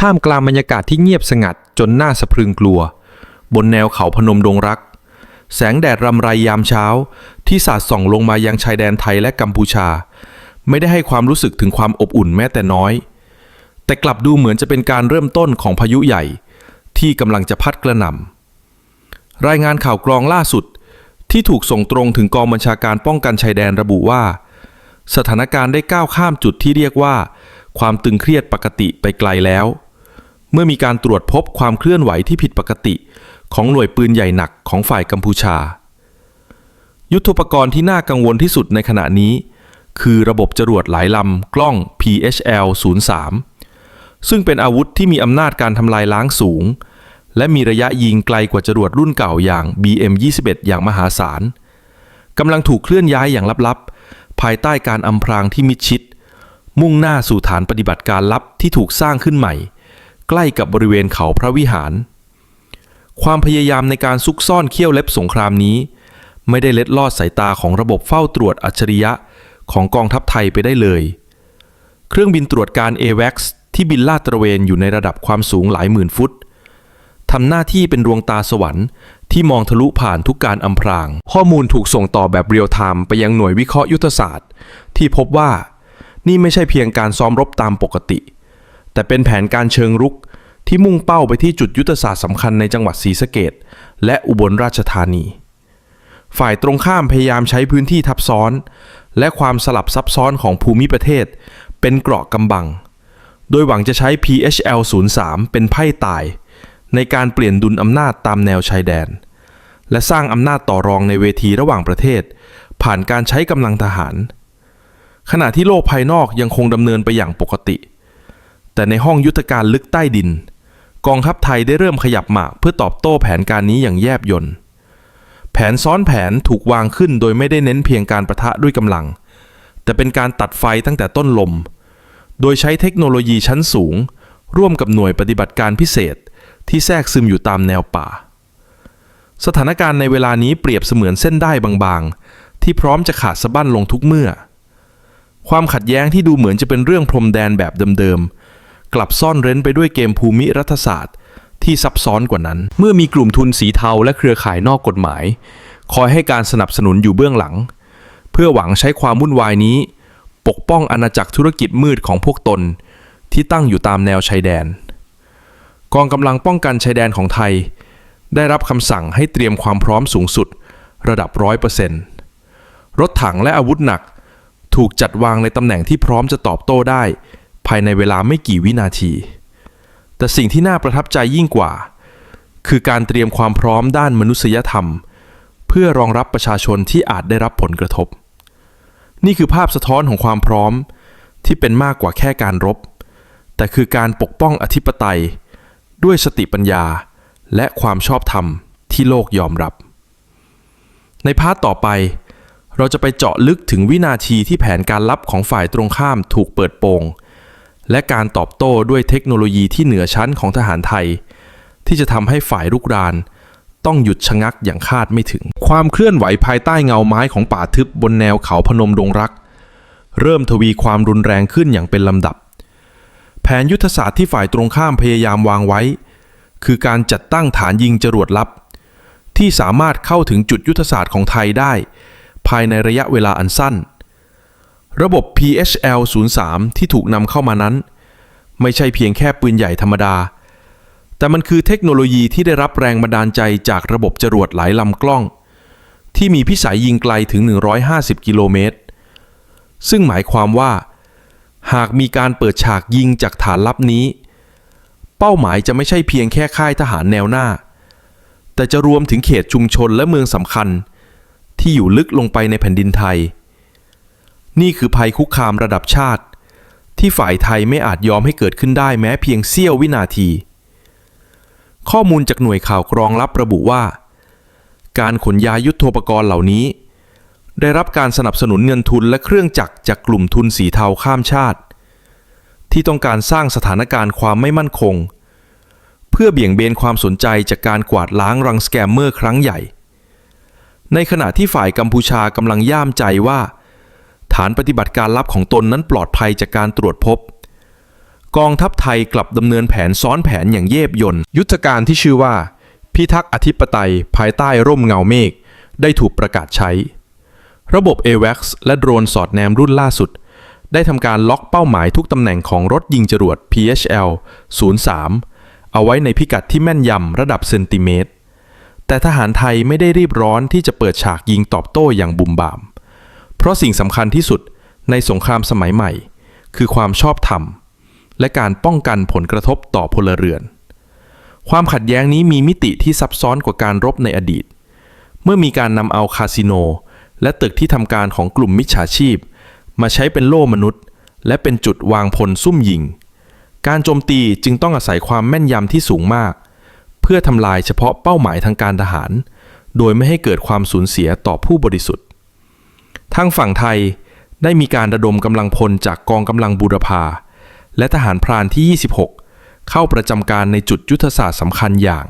ท่ามกลางบรรยากาศที่เงียบสงัดจนน่าสะพรึงกลัว บนแนวเขาพนมดงรัก แสงแดดรำไรยามเช้า ที่สาดส่องลงมายังชายแดนไทยและกัมพูชา ไม่ได้ให้ความรู้สึกถึงความอบอุ่นแม้แต่น้อย แต่กลับดูเหมือนจะเป็นการเริ่มต้นของพายุใหญ่ ที่กำลังจะพัดกระหน่ำรายงานข่าวกรองล่าสุดที่ถูกส่งตรงถึงกองบัญชาการป้องกันชายแดนระบุว่า สถานการณ์ได้ก้าวข้ามจุดที่เรียกว่า ความตึงเครียดปกติไปไกลแล้ว เมื่อมีการตรวจพบความเคลื่อนไหวที่ผิดปกติ ของหน่วยปืนใหญ่หนักของฝ่ายกัมพูชา ยุทธปกรณ์ที่น่ากังวลที่สุดในขณะนี้ คือระบบจรวดหลายลำกล้อง PHL 03ซึ่งเป็นอาวุธที่มีอำนาจการทำลายล้างสูง และมีระยะยิงไกลกว่าจรวดรุ่นเก่าอย่าง BM21 อย่างมหาศาลกำลังถูกเคลื่อนย้ายอย่างลับๆ ภายใต้การอำพรางที่มิดชิด มุ่งหน้าสู่ฐานปฏิบัติการลับที่ถูกสร้างขึ้นใหม่ ใกล้กับบริเวณเขาพระวิหาร ความพยายามในการซุกซ่อนเขี้ยวเล็บสงครามนี้ ไม่ได้เล็ดลอดสายตาของระบบเฝ้าตรวจอัจฉริยะของกองทัพไทยไปได้เลย เครื่องบินตรวจการ AWACS ที่บินลาดตระเวนอยู่ในระดับความสูงหลายหมื่นฟุตทำหน้าที่เป็นดวงตาสวรรค์ที่มองทะลุผ่านทุกการอำพราง ข้อมูลถูกส่งต่อแบบเรียลไทม์ไปยังหน่วยวิเคราะห์ยุทธศาสตร์ ที่พบว่านี่ไม่ใช่เพียงการซ้อมรบตามปกติ แต่เป็นแผนการเชิงรุกที่มุ่งเป้าไปที่จุดยุทธศาสตร์สำคัญในจังหวัดศรีสะเกดและอุบลราชธานี ฝ่ายตรงข้ามพยายามใช้พื้นที่ทับซ้อน และความสลับซับซ้อนของภูมิประเทศ เป็นเกราะกำบัง โดยหวังจะใช้ PHL 03เป็นไพ่ตาย ในการเปลี่ยนดุลอำนาจตามแนวชายแดน และสร้างอำนาจต่อรองในเวทีระหว่างประเทศ ผ่านการใช้กำลังทหาร ขณะที่โลกภายนอกยังคงดำเนินไปอย่างปกติ แต่ในห้องยุทธการลึกใต้ดิน กองทัพไทยได้เริ่มขยับหมากเพื่อตอบโต้แผนการนี้อย่างแยบยลแผนซ้อนแผนถูกวางขึ้นโดยไม่ได้เน้นเพียงการประทะด้วยกำลัง แต่เป็นการตัดไฟตั้งแต่ต้นลม โดยใช้เทคโนโลยีชั้นสูง ร่วมกับหน่วยปฏิบัติการพิเศษที่แทรกซึมอยู่ตามแนวป่า สถานการณ์ในเวลานี้เปรียบเสมือนเส้นได้บางๆ ที่พร้อมจะขาดสะบั้นลงทุกเมื่อ ความขัดแย้งที่ดูเหมือนจะเป็นเรื่องพรมแดนแบบเดิมๆ กลับซ่อนเร้นไปด้วยเกมภูมิรัฐศาสตร์ ที่ซับซ้อนกว่านั้น เมื่อมีกลุ่มทุนสีเทาและเครือข่ายนอกกฎหมาย คอยให้การสนับสนุนอยู่เบื้องหลัง เพื่อหวังใช้ความวุ่นวายนี้ ปกป้องอาณาจักรธุรกิจมืดของพวกตน ที่ตั้งอยู่ตามแนวชายแดน กองกำลังป้องกันชายแดนของไทย ได้รับคำสั่งให้เตรียมความพร้อมสูงสุด ระดับร้อยเปอร์เซ็นต์รถถังและอาวุธหนัก ถูกจัดวางในตำแหน่งที่พร้อมจะตอบโต้ได้ ภายในเวลาไม่กี่วินาที แต่สิ่งที่น่าประทับใจยิ่งกว่า คือการเตรียมความพร้อมด้านมนุษยธรรม เพื่อรองรับประชาชนที่อาจได้รับผลกระทบ นี่คือภาพสะท้อนของความพร้อมที่เป็นมากกว่าแค่การรบ แต่คือการปกป้องอธิปไตย ด้วยสติปัญญาและความชอบธรรมที่โลกยอมรับ ในพาร์ทต่อไป เราจะไปเจาะลึกถึงวินาทีที่แผนการลับของฝ่ายตรงข้ามถูกเปิดโปง และการตอบโต้ด้วยเทคโนโลยีที่เหนือชั้นของทหารไทย ที่จะทำให้ฝ่ายรุกราน ต้องหยุดชะงักอย่างคาดไม่ถึง ความเคลื่อนไหวภายใต้เงาไม้ของป่าทึบบนแนวเขาพนมดงรัก เริ่มทวีความรุนแรงขึ้นอย่างเป็นลำดับ แผนยุทธศาสตร์ที่ฝ่ายตรงข้ามพยายามวางไว้ คือการจัดตั้งฐานยิงจรวดลับ ที่สามารถเข้าถึงจุดยุทธศาสตร์ของไทยได้ ภายในระยะเวลาอันสั้น ระบบ PHL 03ที่ถูกนำเข้ามานั้น ไม่ใช่เพียงแค่ปืนใหญ่ธรรมดา แต่มันคือเทคโนโลยีที่ได้รับแรงบันดาลใจจากระบบจรวดหลายลำกล้อง ที่มีพิสัยยิงไกลถึง 150 กิโลเมตร ซึ่งหมายความว่า หากมีการเปิดฉากยิงจากฐานลับนี้ เป้าหมายจะไม่ใช่เพียงแค่ค่ายทหารแนวหน้า แต่จะรวมถึงเขตชุมชนและเมืองสำคัญ ที่อยู่ลึกลงไปในแผ่นดินไทย นี่คือภัยคุกคามระดับชาติ ที่ฝ่ายไทยไม่อาจยอมให้เกิดขึ้นได้แม้เพียงเสี้ยววินาที ข้อมูลจากหน่วยข่าวกรองลับระบุว่า การขนย้ายยุทโธปกรณ์เหล่านี้ ได้รับการสนับสนุนเงินทุนและเครื่องจักรจากกลุ่มทุนสีเทาข้ามชาติ ที่ต้องการสร้างสถานการณ์ความไม่มั่นคง เพื่อเบี่ยงเบนความสนใจจากการกวาดล้างรังสแกมเมอร์ครั้งใหญ่ ในขณะที่ฝ่ายกัมพูชากำลังย่ามใจว่า ฐานปฏิบัติการลับของตนนั้นปลอดภัยจากการตรวจพบ กองทัพไทยกลับดำเนินแผนซ้อนแผนอย่างเย็บยนยุทธการที่ชื่อว่า พิทักษ์อธิปไตยภายใต้ร่มเงาเมฆได้ถูกประกาศใช้ ระบบ AWACS และโดรนสอดแนมรุ่นล่าสุด ได้ทำการล็อกเป้าหมายทุกตำแหน่งของรถยิงจรวด PHL 03 เอาไว้ในพิกัดที่แม่นยำระดับเซนติเมตรแต่ทหารไทยไม่ได้รีบร้อนที่จะเปิดฉากยิงตอบโต้อย่างบุ่มบาม เพราะสิ่งสำคัญที่สุดในสงครามสมัยใหม่ คือความชอบธรรม และการป้องกันผลกระทบต่อพลเรือน ความขัดแย้งนี้มีมิติที่ซับซ้อนกว่าการรบในอดีต เมื่อมีการนำเอาคาสิโน และตึกที่ทำการของกลุ่มมิจฉาชีพ มาใช้เป็นโล่มนุษย์ และเป็นจุดวางพลซุ่มยิง การโจมตีจึงต้องอาศัยความแม่นยำที่สูงมาก เพื่อทำลายเฉพาะเป้าหมายทางการทหาร โดยไม่ให้เกิดความสูญเสียต่อผู้บริสุทธิ์ ทางฝั่งไทยได้มีการระดมกำลังพลจากกองกำลังบูรพา และทหารพรานที่ 26 เข้าประจำการในจุดยุทธศาสตร์สำคัญอย่าง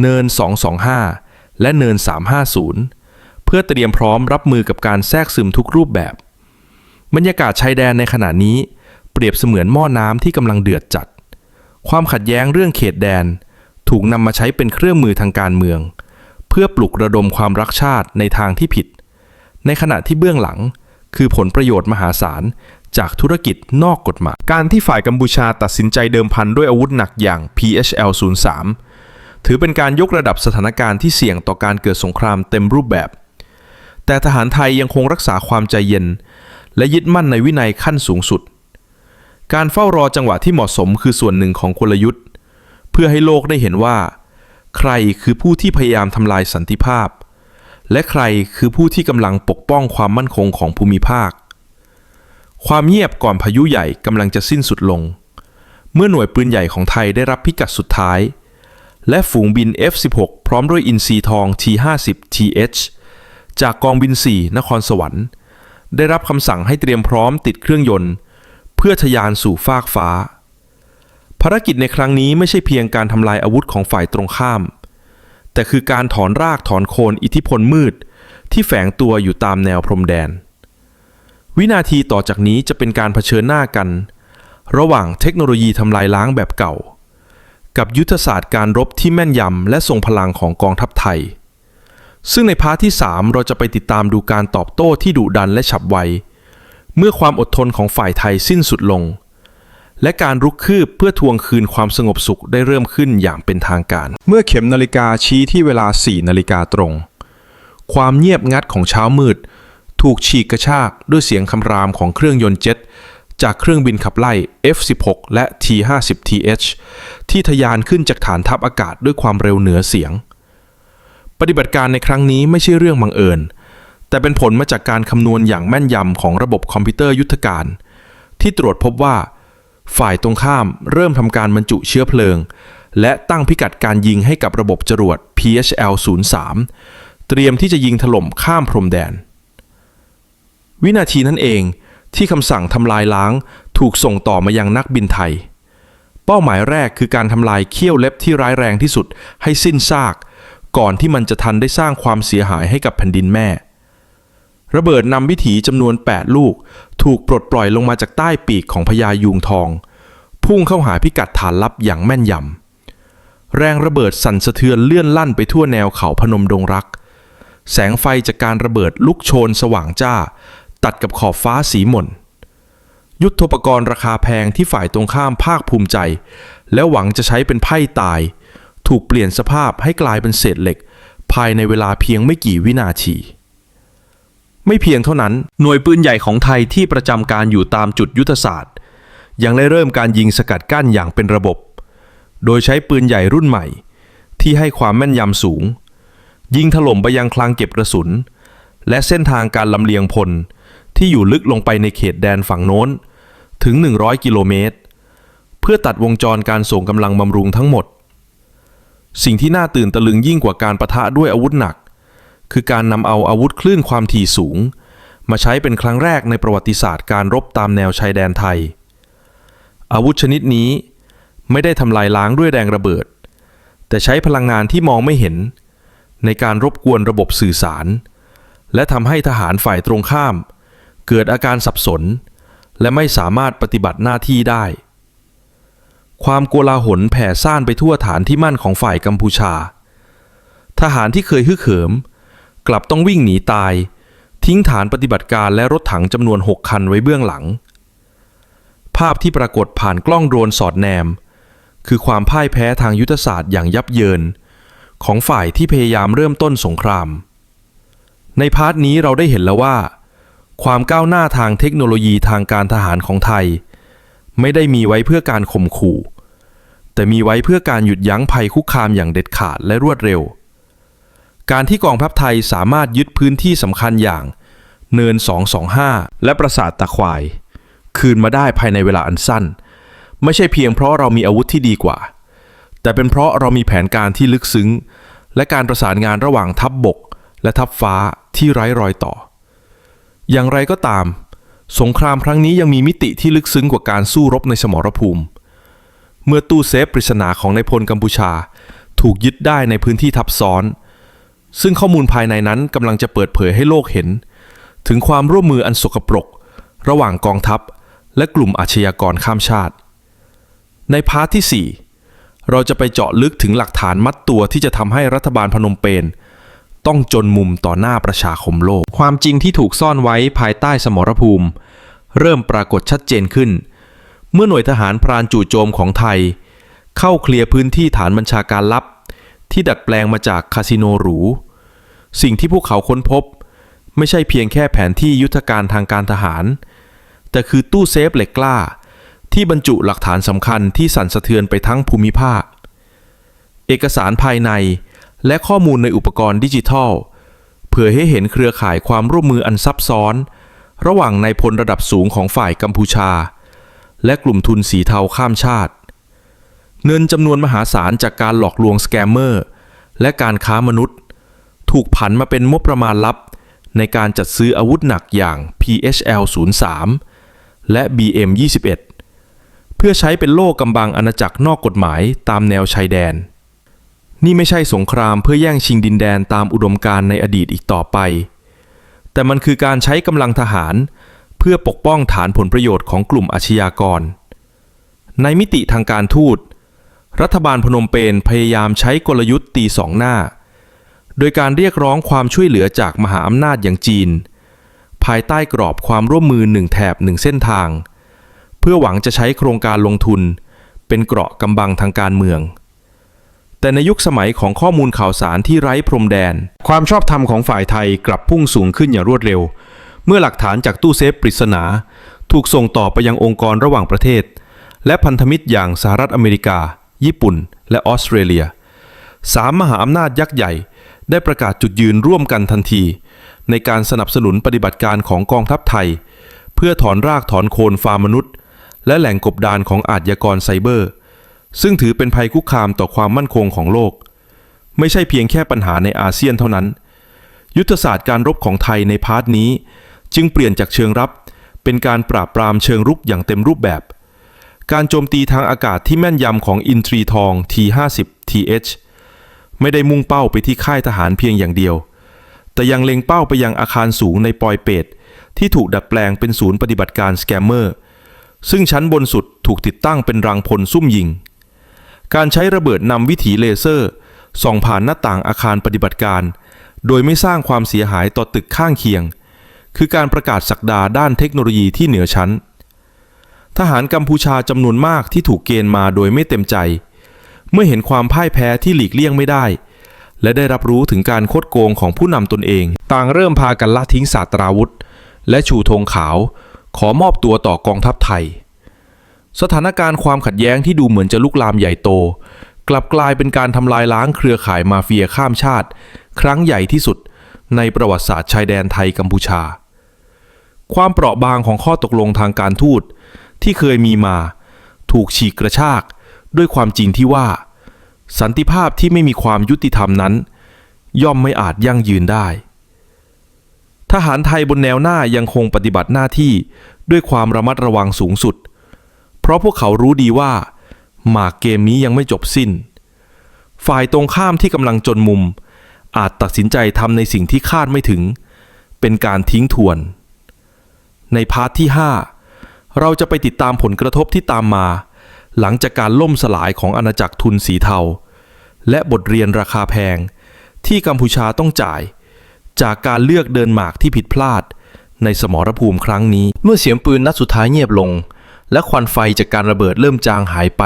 เนิน 225 และเนิน 350 เพื่อเตรียมพร้อมรับมือกับการแทรกซึมทุกรูปแบบ บรรยากาศชายแดนในขณะนี้ เปรียบเสมือนหม้อน้ำที่กำลังเดือดจัด ความขัดแย้งเรื่องเขตแดน ถูกนำมาใช้เป็นเครื่องมือทางการเมือง เพื่อปลุกระดมความรักชาติในทางที่ผิด ในขณะที่เบื้องหลัง คือผลประโยชน์มหาศาลจากธุรกิจนอกกฎหมาย การที่ฝ่ายกัมพูชาตัดสินใจเดิมพันด้วยอาวุธหนักอย่าง PHL 03ถือเป็นการยกระดับสถานการณ์ที่เสี่ยงต่อการเกิดสงครามเต็มรูปแบบ แต่ทหารไทยยังคงรักษาความใจเย็น และยึดมั่นในวินัยขั้นสูงสุด การเฝ้ารอจังหวะที่เหมาะสมคือส่วนหนึ่งของกลยุทธ์ เพื่อให้โลกได้เห็นว่า ใครคือผู้ที่พยายามทำลายสันติภาพ และใครคือผู้ที่กำลังปกป้องความมั่นคงของภูมิภาค ความเงียบก่อนพายุใหญ่กำลังจะสิ้นสุดลง เมื่อหน่วยปืนใหญ่ของไทยได้รับพิกัดสุดท้าย และฝูงบิน F16 พร้อมด้วยอินซีทอง T50 TH จากกองบิน 4 นครสวรรค์ ได้รับคำสั่งให้เตรียมพร้อมติดเครื่องยนต์ เพื่อทะยานสู่ฟากฟ้า ภารกิจในครั้งนี้ไม่ใช่เพียงการทำลายอาวุธของฝ่ายตรงข้าม แต่คือการถอนรากถอนโคนอิทธิพลมืด ที่แฝงตัวอยู่ตามแนวพรมแดน วินาทีต่อจากนี้จะเป็นการเผชิญหน้ากัน ระหว่างเทคโนโลยีทำลายล้างแบบเก่า กับยุทธศาสตร์การรบที่แม่นยำและทรงพลังของกองทัพไทย ซึ่งในพาร์ทที่ 3 เราจะไปติดตามดูการตอบโต้ที่ดุดันและฉับไว เมื่อความอดทนของฝ่ายไทยสิ้นสุดลง และการรุกคืบเพื่อทวงคืนความสงบสุขได้เริ่มขึ้นอย่างเป็นทางการ เมื่อเข็มนาฬิกาชี้ที่เวลา4นาฬิกาตรง ความเงียบงัดของเช้ามืด ถูกฉีกกระชากด้วยเสียงคำรามของเครื่องยนต์เจ็ตจากเครื่องบินขับไล่ F-16 และ T-50TH ที่ทะยานขึ้นจากฐานทัพอากาศด้วยความเร็วเหนือเสียง ปฏิบัติการในครั้งนี้ไม่ใช่เรื่องบังเอิญ แต่เป็นผลมาจากการคำนวณอย่างแม่นยำของระบบคอมพิวเตอร์ยุทธการ ที่ตรวจพบว่า ฝ่ายตรงข้ามเริ่มทำการบรรจุเชื้อเพลิง และตั้งพิกัดการยิงให้กับระบบจรวด PHL 03เตรียมที่จะยิงถล่มข้ามพรมแดน วินาทีนั้นเองที่คำสั่งทำลายล้างถูกส่งต่อมายังนักบินไทย เป้าหมายแรกคือการทำลายเขี้ยวเล็บที่ร้ายแรงที่สุดให้สิ้นซาก ก่อนที่มันจะทันได้สร้างความเสียหายให้กับแผ่นดินแม่ ระเบิดนำวิถีจำนวน 8 ลูก ถูกปลดปล่อยลงมาจากใต้ปีกของพญายูงทอง พุ่งเข้าหาพิกัดฐานลับอย่างแม่นยำแรงระเบิดสั่นสะเทือนเลื่อนลั่นไปทั่วแนวเขาพนมดงรัก แสงไฟจากการระเบิดลุกโชนสว่างจ้า ตัดกับขอบฟ้าสีหม่นยุทธปกรณ์ราคาแพงที่ฝ่ายตรงข้ามภาคภูมิใจ และหวังจะใช้เป็นไพ่ตาย ถูกเปลี่ยนสภาพให้กลายเป็นเศษเหล็ก ภายในเวลาเพียงไม่กี่วินาที ไม่เพียงเท่านั้น หน่วยปืนใหญ่ของไทยที่ประจำการอยู่ตามจุดยุทธศาสตร์ ยังได้เริ่มการยิงสกัดกั้นอย่างเป็นระบบ โดยใช้ปืนใหญ่รุ่นใหม่ ที่ให้ความแม่นยำสูง ยิงถล่มไปยังคลังเก็บกระสุน และเส้นทางการลำเลียงพลที่อยู่ลึกลงไปในเขตแดนฝั่งโน้น ถึง 100 กิโลเมตร เพื่อตัดวงจรการส่งกำลังบำรุงทั้งหมด สิ่งที่น่าตื่นตะลึงยิ่งกว่าการประทะด้วยอาวุธหนัก คือการนำเอาอาวุธคลื่นความถี่สูง มาใช้เป็นครั้งแรกในประวัติศาสตร์การรบตามแนวชายแดนไทย อาวุธชนิดนี้ไม่ได้ทำลายล้างด้วยแรงระเบิด แต่ใช้พลังงานที่มองไม่เห็น ในการรบกวนระบบสื่อสาร และทำให้ทหารฝ่ายตรงข้าม เกิดอาการสับสน และไม่สามารถปฏิบัติหน้าที่ได้ ความโกลาหลแผ่ซ่านไปทั่วฐานที่มั่นของฝ่ายกัมพูชา ทหารที่เคยฮึกเหิม กลับต้องวิ่งหนีตาย ทิ้งฐานปฏิบัติการและรถถังจำนวน 6 คันไว้เบื้องหลัง ภาพที่ปรากฏผ่านกล้องโดรนสอดแนม คือความพ่ายแพ้ทางยุทธศาสตร์อย่างยับเยิน ของฝ่ายที่พยายามเริ่มต้นสงคราม ในพาร์ทนี้เราได้เห็นแล้วว่า ความก้าวหน้าทางเทคโนโลยีทางการทหารของไทย ไม่ได้มีไว้เพื่อการข่มขู่แต่มีไว้เพื่อการหยุดยั้งภัยคุกคามอย่างเด็ดขาดและรวดเร็ว การที่กองทัพไทยสามารถยึดพื้นที่สำคัญอย่าง เนิน 225 และปราสาทตะควาย คืนมาได้ภายในเวลาอันสั้น ไม่ใช่เพียงเพราะเรามีอาวุธที่ดีกว่า แต่เป็นเพราะเรามีแผนการที่ลึกซึ้ง และการประสานงานระหว่างทัพบบก และทัพฟ้าที่ไร้รอยต่อ อย่างไรก็ตาม สงครามครั้งนี้ยังมีมิติที่ลึกซึ้งกว่าการสู้รบในสมรภูมิ เมื่อตู้เซฟปริศนาของนายพลกัมพูชา ถูกยึดได้ในพื้นที่ทับซ้อน ซึ่งข้อมูลภายในนั้นกำลังจะเปิดเผยให้โลกเห็น ถึงความร่วมมืออันสกปรก ระหว่างกองทัพ และกลุ่มอาชญากรข้ามชาติ ในพาร์ทที่ 4 เราจะไปเจาะลึกถึงหลักฐานมัดตัวที่จะทำให้รัฐบาลพนมเปญต้องจนมุมต่อหน้าประชาคมโลก ความจริงที่ถูกซ่อนไว้ภายใต้สมรภูมิ เริ่มปรากฏชัดเจนขึ้น เมื่อหน่วยทหารพรานจู่โจมของไทย เข้าเคลียร์พื้นที่ฐานบัญชาการลับ ที่ดัดแปลงมาจากคาสิโนหรู สิ่งที่พวกเขาค้นพบ ไม่ใช่เพียงแค่แผนที่ยุทธการทางการทหาร แต่คือตู้เซฟเหล็กกล้า ที่บรรจุหลักฐานสำคัญที่สั่นสะเทือนไปทั้งภูมิภาค เอกสารภายในและข้อมูลในอุปกรณ์ดิจิทัลเพื่อให้เห็นเครือข่ายความร่วมมืออันซับซ้อน ระหว่างนายพลระดับสูงของฝ่ายกัมพูชา และกลุ่มทุนสีเทาข้ามชาติ เงินจำนวนมหาศาลจากการหลอกลวงสแกมเมอร์และการค้ามนุษย์ ถูกผันมาเป็นงบประมาณลับ ในการจัดซื้ออาวุธหนักอย่าง PHL 03และ BM 21เพื่อใช้เป็นโล่กำบังอาณาจักรนอกกฎหมายตามแนวชายแดน นี่ไม่ใช่สงครามเพื่อแย่งชิงดินแดนตามอุดมการณ์ในอดีตอีกต่อไป แต่มันคือการใช้กำลังทหาร เพื่อปกป้องฐานผลประโยชน์ของกลุ่มอาชญากร ในมิติทางการทูต รัฐบาลพนมเปญพยายามใช้กลยุทธ์ตีสองหน้า โดยการเรียกร้องความช่วยเหลือจากมหาอำนาจอย่างจีน ภายใต้กรอบความร่วมมือหนึ่งแถบหนึ่งเส้นทาง เพื่อหวังจะใช้โครงการลงทุน เป็นเกราะกำบังทางการเมือง แต่ในยุคสมัยของข้อมูลข่าวสารที่ไร้พรมแดน ความชอบธรรมของฝ่ายไทยกลับพุ่งสูงขึ้นอย่างรวดเร็ว เมื่อหลักฐานจากตู้เซฟปริศนา ถูกส่งต่อไปยังองค์กรระหว่างประเทศ และพันธมิตรอย่างสหรัฐอเมริกา ญี่ปุ่น และออสเตรเลียสามมหาอำนาจยักษ์ใหญ่ ได้ประกาศจุดยืนร่วมกันทันที ในการสนับสนุนปฏิบัติการของกองทัพไทย เพื่อถอนรากถอนโคนฟาร์มนุษย์ และแหล่งกบดานของอาชญากรไซเบอร์ ซึ่งถือเป็นภัยคุกคามต่อความมั่นคงของโลก ไม่ใช่เพียงแค่ปัญหาในอาเซียนเท่านั้น ยุทธศาสตร์การรบของไทยในพาร์ทนี้ จึงเปลี่ยนจากเชิงรับเป็นการปราบปรามเชิงรุกอย่างเต็มรูปแบบ การโจมตีทางอากาศที่แม่นยำของอินทรีทอง T50 TH ไม่ได้มุ่งเป้าไปที่ค่ายทหารเพียงอย่างเดียว แต่ยังเล็งเป้าไปยังอาคารสูงในปอยเปตที่ถูกดัดแปลงเป็นศูนย์ปฏิบัติการสแกมเมอร์ ซึ่งชั้นบนสุดถูกติดตั้งเป็นรังพลซุ่มยิง การใช้ระเบิดนำวิถีเลเซอร์ส่องผ่านหน้าต่างอาคารปฏิบัติการ โดยไม่สร้างความเสียหายต่อตึกข้างเคียง คือการประกาศสักดาด้านเทคโนโลยีที่เหนือชั้น ทหารกัมพูชาจำนวนมากที่ถูกเกณฑ์มาโดยไม่เต็มใจ เมื่อเห็นความพ่ายแพ้ที่หลีกเลี่ยงไม่ได้ และได้รับรู้ถึงการคดโกงของผู้นำตนเอง ต่างเริ่มพากันละทิ้งศาสตราวุธ และชูธงขาว ขอมอบตัวต่อกองทัพไทย สถานการณ์ความขัดแย้งที่ดูเหมือนจะลุกลามใหญ่โต กลับกลายเป็นการทำลายล้างเครือข่ายมาเฟียข้ามชาติ ครั้งใหญ่ที่สุดในประวัติศาสตร์ชายแดนไทยกัมพูชา ความเปราะบางของข้อตกลงทางการทูต ที่เคยมีมา ถูกฉีกกระชากด้วยความจริงที่ว่า สันติภาพที่ไม่มีความยุติธรรมนั้น ย่อมไม่อาจยั่งยืนได้ ทหารไทยบนแนวหน้ายังคงปฏิบัติหน้าที่ด้วยความระมัดระวังสูงสุด เพราะพวกเขารู้ดีว่า หมากเกมนี้ยังไม่จบสิ้น ฝ่ายตรงข้ามที่กำลังจนมุม อาจตัดสินใจทำในสิ่งที่คาดไม่ถึง เป็นการทิ้งทวน ในพาร์ทที่ 5 เราจะไปติดตามผลกระทบที่ตามมา หลังจากการล่มสลายของอาณาจักรทุนสีเทา และบทเรียนราคาแพง ที่กัมพูชาต้องจ่าย จากการเลือกเดินหมากที่ผิดพลาด ในสมรภูมิครั้งนี้ เมื่อเสียงปืนนัดสุดท้ายเงียบลง และควันไฟจากการระเบิดเริ่มจางหายไป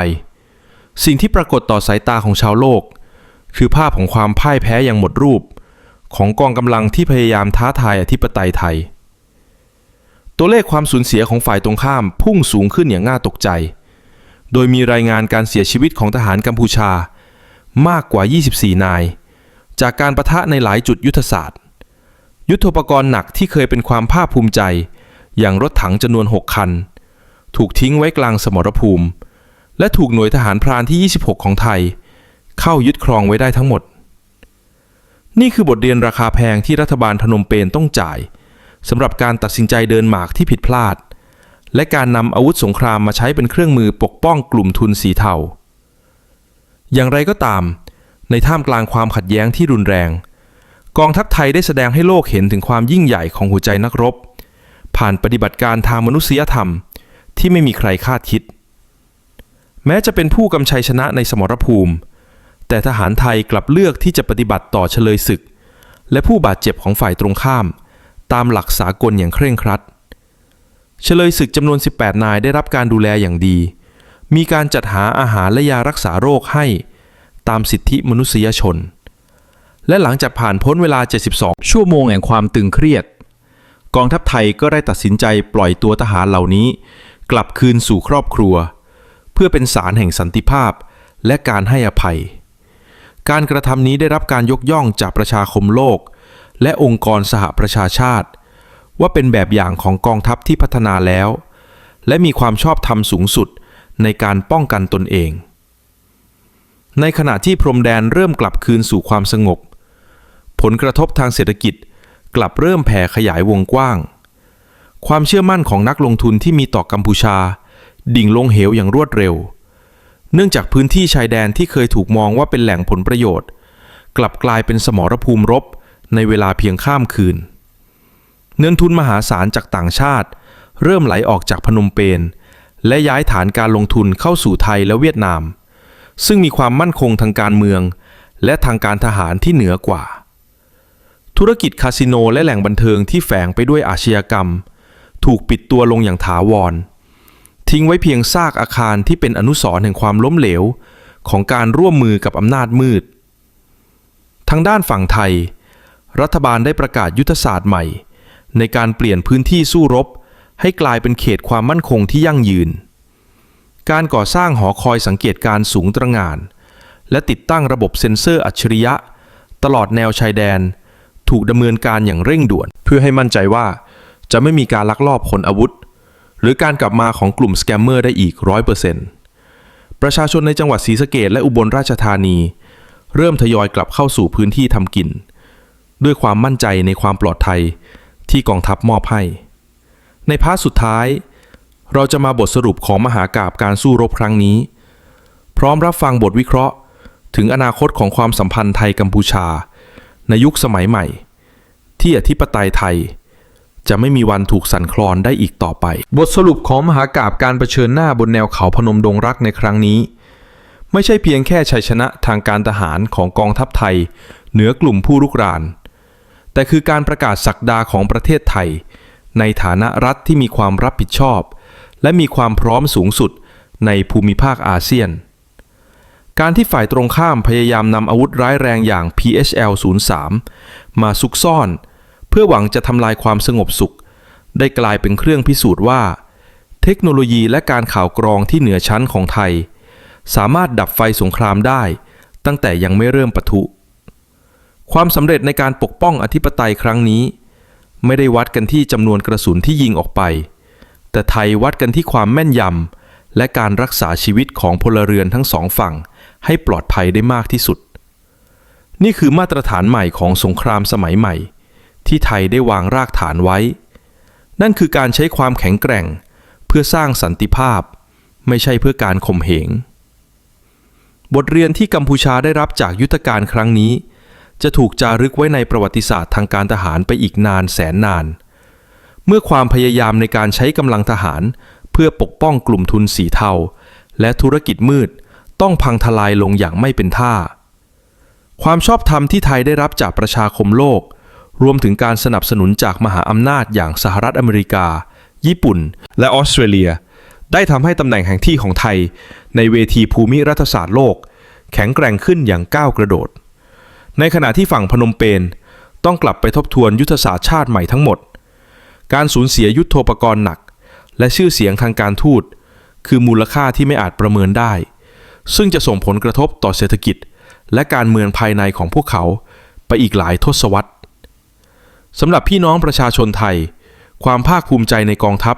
สิ่งที่ปรากฏต่อสายตาของชาวโลก คือภาพของความพ่ายแพ้อย่างหมดรูป ของกองกำลังที่พยายามท้าทายอธิปไตยไทย ตัวเลขความสูญเสียของฝ่ายตรงข้ามพุ่งสูงขึ้นอย่างน่าตกใจ โดยมีรายงานการเสียชีวิตของทหารกัมพูชามากกว่า 24 นาย จากการประทะในหลายจุดยุทธศาสตร์ ยุทโธปกรณ์หนักที่เคยเป็นความภาคภูมิใจ อย่างรถถังจำนวน 6 คัน ถูกทิ้งไว้กลางสมรภูมิ และถูกหน่วยทหารพรานที่ 26 ของไทย เข้ายึดครองไว้ได้ทั้งหมด นี่คือบทเรียนราคาแพงที่รัฐบาลพนมเปญต้องจ่าย สำหรับการตัดสินใจเดินหมากที่ผิดพลาด และการนำอาวุธสงครามมาใช้เป็นเครื่องมือปกป้องกลุ่มทุนสีเทา อย่างไรก็ตาม ในท่ามกลางความขัดแย้งที่รุนแรง กองทัพไทยได้แสดงให้โลกเห็นถึงความยิ่งใหญ่ของหัวใจนักรบ ผ่านปฏิบัติการทางมนุษยธรรม ที่ไม่มีใครคาดคิด แม้จะเป็นผู้กำชัยชนะในสมรภูมิ แต่ทหารไทยกลับเลือกที่จะปฏิบัติต่อเฉลยศึก และผู้บาดเจ็บของฝ่ายตรงข้าม ตามหลักสากลอย่างเคร่งครัด เฉลยศึกจำนวน 18 นายได้รับการดูแลอย่างดี มีการจัดหาอาหารและยารักษาโรคให้ตามสิทธิมนุษยชน และหลังจากผ่านพ้นเวลา 72 ชั่วโมงแห่งความตึงเครียด กองทัพไทยก็ได้ตัดสินใจปล่อยตัวทหารเหล่านี้ กลับคืนสู่ครอบครัว เพื่อเป็นสารแห่งสันติภาพและการให้อภัย การกระทำนี้ได้รับการยกย่องจากประชาคมโลก และองค์กรสหประชาชาติ ว่าเป็นแบบอย่างของกองทัพที่พัฒนาแล้ว และมีความชอบธรรมสูงสุดในการป้องกันตนเอง ในขณะที่พรมแดนเริ่มกลับคืนสู่ความสงบ ผลกระทบทางเศรษฐกิจกลับเริ่มแผ่ขยายวงกว้าง ความเชื่อมั่นของนักลงทุนที่มีต่อกัมพูชา ดิ่งลงเหวอย่างรวดเร็ว เนื่องจากพื้นที่ชายแดนที่เคยถูกมองว่าเป็นแหล่งผลประโยชน์ กลับกลายเป็นสมรภูมิรบ ในเวลาเพียงข้ามคืนเงินทุนมหาศาลจากต่างชาติ เริ่มไหลออกจากพนมเปญและย้ายฐานการลงทุนเข้าสู่ไทยและเวียดนาม ซึ่งมีความมั่นคงทางการเมือง และทางการทหารที่เหนือกว่า ธุรกิจคาสิโนและแหล่งบันเทิงที่แฝงไปด้วยอาชญากรรม ถูกปิดตัวลงอย่างถาวร ทิ้งไว้เพียงซากอาคารที่เป็นอนุสรณ์แห่งความล้มเหลว ของการร่วมมือกับอำนาจมืด ทางด้านฝั่งไทย รัฐบาลได้ประกาศยุทธศาสตร์ใหม่ ในการเปลี่ยนพื้นที่สู้รบ ให้กลายเป็นเขตความมั่นคงที่ยั่งยืน การก่อสร้างหอคอยสังเกตการณ์สูงตระหง่าน และติดตั้งระบบเซ็นเซอร์อัจฉริยะ ตลอดแนวชายแดน ถูกดำเนินการอย่างเร่งด่วน เพื่อให้มั่นใจว่า จะไม่มีการลักลอบขนอาวุธ หรือการกลับมาของกลุ่มสแกมเมอร์ได้อีกร้อยเปอร์เซ็นต์ประชาชนในจังหวัดศรีสะเกดและอุบลราชธานี เริ่มทยอยกลับเข้าสู่พื้นที่ทำกิน ด้วยความมั่นใจในความปลอดภัยที่กองทัพมอบให้ ในพาร์ทสุดท้าย เราจะมาบทสรุปของมหากาบการสู้รบครั้งนี้ พร้อมรับฟังบทวิเคราะห์ ถึงอนาคตของความสัมพันธ์ไทยกัมพูชา ในยุคสมัยใหม่ ที่อธิปไตยไทย จะไม่มีวันถูกสั่นคลอนได้อีกต่อไป บทสรุปของมหากาบการเผชิญหน้าบนแนวเขาพนมดงรักในครั้งนี้ ไม่ใช่เพียงแค่ชัยชนะทางการทหารของกองทัพไทย เหนือกลุ่มผู้รุกราน แต่คือการประกาศศักดาของประเทศไทย ในฐานะรัฐที่มีความรับผิดชอบ และมีความพร้อมสูงสุดในภูมิภาคอาเซียน การที่ฝ่ายตรงข้ามพยายามนำอาวุธร้ายแรงอย่าง PHL 03มาซุกซ่อน เพื่อหวังจะทำลายความสงบสุข ได้กลายเป็นเครื่องพิสูจน์ว่า เทคโนโลยีและการข่าวกรองที่เหนือชั้นของไทย สามารถดับไฟสงครามได้ ตั้งแต่ยังไม่เริ่มปะทุ ความสำเร็จในการปกป้องอธิปไตยครั้งนี้ ไม่ได้วัดกันที่จำนวนกระสุนที่ยิงออกไป แต่ไทยวัดกันที่ความแม่นยำและการรักษาชีวิตของพลเรือนทั้งสองฝั่ง ให้ปลอดภัยได้มากที่สุด นี่คือมาตรฐานใหม่ของสงครามสมัยใหม่ ที่ไทยได้วางรากฐานไว้ นั่นคือการใช้ความแข็งแกร่ง เพื่อสร้างสันติภาพ ไม่ใช่เพื่อการข่มเหงบทเรียนที่กัมพูชาได้รับจากยุทธการครั้งนี้ จะถูกจารึกไว้ในประวัติศาสตร์ทางการทหารไปอีกนานแสนนาน เมื่อความพยายามในการใช้กำลังทหาร เพื่อปกป้องกลุ่มทุนสีเทา และธุรกิจมืดต้องพังทลายลงอย่างไม่เป็นท่า ความชอบธรรมที่ไทยได้รับจากประชาคมโลก รวมถึงการสนับสนุนจากมหาอำนาจอย่างสหรัฐอเมริกา ญี่ปุ่น และออสเตรเลีย ได้ทำให้ตำแหน่งแห่งที่ของไทย ในเวทีภูมิรัฐศาสตร์โลก แข็งแกร่งขึ้นอย่างก้าวกระโดด ในขณะที่ฝั่งพนมเปญต้องกลับไปทบทวนยุทธศาสตร์ชาติใหม่ทั้งหมด การสูญเสียยุทโธปกรณ์หนัก และชื่อเสียงทางการทูต คือมูลค่าที่ไม่อาจประเมินได้ ซึ่งจะส่งผลกระทบต่อเศรษฐกิจ และการเมืองภายในของพวกเขาไปอีกหลายทศวรรษสำหรับพี่น้องประชาชนไทย ความภาคภูมิใจในกองทัพ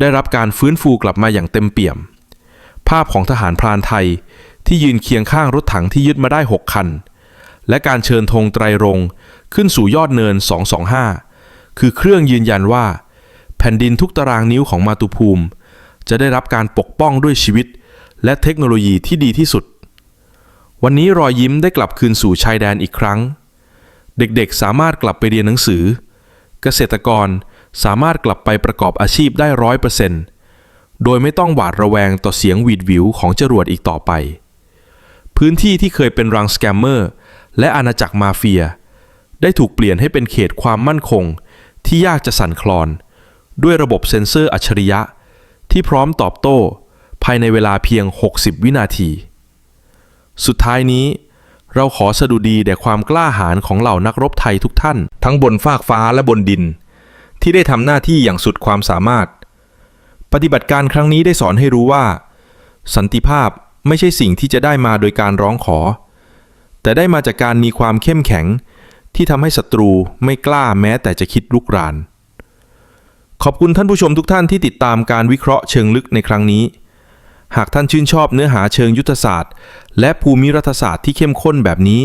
ได้รับการฟื้นฟูกลับมาอย่างเต็มเปี่ยม ภาพของทหารพรานไทยที่ยืนเคียงข้างรถถังที่ยึดมาได้ 6 คัน และการเชิญธงไตรรงค์ขึ้นสู่ยอดเนิน 225 คือเครื่องยืนยันว่า แผ่นดินทุกตารางนิ้วของมาตุภูมิ จะได้รับการปกป้องด้วยชีวิต และเทคโนโลยีที่ดีที่สุด วันนี้รอยยิ้มได้กลับคืนสู่ชายแดนอีกครั้ง เด็กๆสามารถกลับไปเรียนหนังสือ เกษตรกรสามารถกลับไปประกอบอาชีพได้ร้อยเปอร์เซ็นต์โดยไม่ต้องหวาดระแวงต่อเสียงหวีดวิวของจรวดอีกต่อไป พื้นที่ที่เคยเป็นรังสแกมเมอร์ และอาณาจักรมาเฟีย ได้ถูกเปลี่ยนให้เป็นเขตความมั่นคง ที่ยากจะสั่นคลอน ด้วยระบบเซ็นเซอร์อัจฉริยะ ที่พร้อมตอบโต้ ภายในเวลาเพียง 60 วินาที สุดท้ายนี้ เราขอสดุดีแด่ความกล้าหาญของเหล่านักรบไทยทุกท่าน ทั้งบนฟากฟ้าและบนดิน ที่ได้ทำหน้าที่อย่างสุดความสามารถ ปฏิบัติการครั้งนี้ได้สอนให้รู้ว่า สันติภาพไม่ใช่สิ่งที่จะได้มาโดยการร้องขอ แต่ได้มาจากการมีความเข้มแข็ง ที่ทำให้ศัตรูไม่กล้าแม้แต่จะคิดลุกราน ขอบคุณท่านผู้ชมทุกท่านที่ติดตามการวิเคราะห์เชิงลึกในครั้งนี้ หากท่านชื่นชอบเนื้อหาเชิงยุทธศาสตร์ และภูมิรัฐศาสตร์ที่เข้มข้นแบบนี้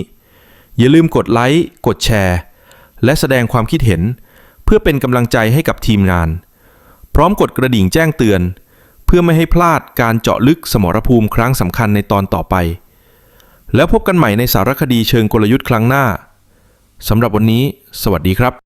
อย่าลืมกดไลค์กดแชร์ และแสดงความคิดเห็น เพื่อเป็นกำลังใจให้กับทีมงาน พร้อมกดกระดิ่งแจ้งเตือน เพื่อไม่ให้พลาดการเจาะลึกสมรภูมิครั้งสำคัญในตอนต่อไป แล้วพบกันใหม่ในสารคดีเชิงกลยุทธ์ครั้งหน้าสำหรับวันนี้ สวัสดีครับ